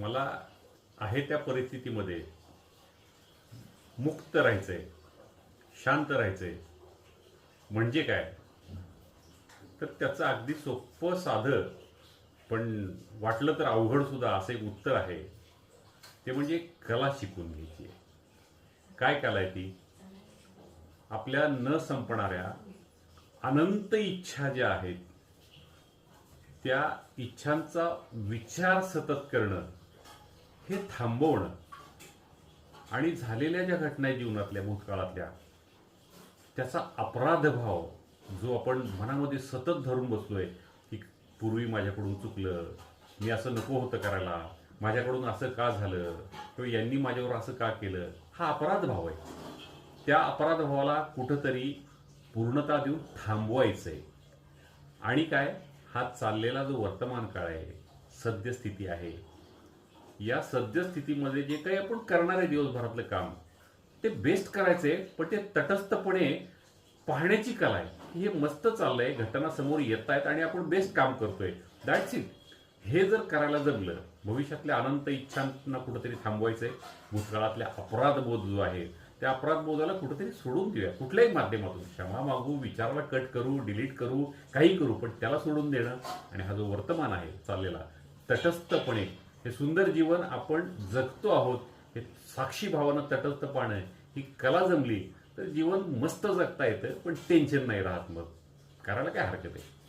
मला आहे त्या परिस्थितीमध्ये मुक्त राहायचंय शांत राहायचंय. म्हणजे काय? तर त्याचं अगदी सोपं साधं पण वाटलं तर अवघड सुद्धा असं एक उत्तर आहे. ते म्हणजे कला शिकून घ्यायची आहे. काय कला आहे ती? आपल्या न संपणाऱ्या अनंत इच्छा ज्या आहेत त्या इच्छांचा विचार सतत करणं. हे थांबवणं आणि झालेल्या ज्या घटना आहेत जीवनातल्या भूतकाळातल्या त्याचा अपराधभाव जो आपण मनामध्ये सतत धरून बसलोय की पूर्वी माझ्याकडून चुकलं मी असं नको होतं करायला माझ्याकडून असं का झालं किंवा यांनी माझ्यावर असं का केलं हा अपराधभाव आहे. त्या अपराधभावाला कुठंतरी पूर्णता देऊन थांबवायचं आहे आणि काय? हा चाललेला जो वर्तमान काळ आहे सद्यस्थिती आहे या सद्यस्थितीमध्ये जे काही आपण करणार आहे दिवसभरातलं काम ते बेस्ट करायचंय पण ते तटस्थपणे पाहण्याची कला आहे. हे मस्त चाललंय घटना समोर येत आहेत आणि आपण बेस्ट काम करतोय. दॅट्स इट हे जर करायला जमलं भविष्यातल्या अनंत इच्छांना कुठेतरी थांबवायचंय. भूतकाळातल्या अपराधबोध जो आहे त्या अपराधबोधाला कुठेतरी सोडून देऊया. कुठल्याही माध्यमातून क्षमा मागू विचाराला कट करू डिलीट करू काही करू पण त्याला सोडून देणं. आणि हा जो वर्तमान आहे चाललेला तटस्थपणे हे सुंदर जीवन आपण जगतो आहोत हे साक्षी भावानं तटस्थ पाहणं ही कला जमली तर जीवन मस्त जगता येतं पण टेन्शन नाही राहत मग. करायला काय हरकत आहे?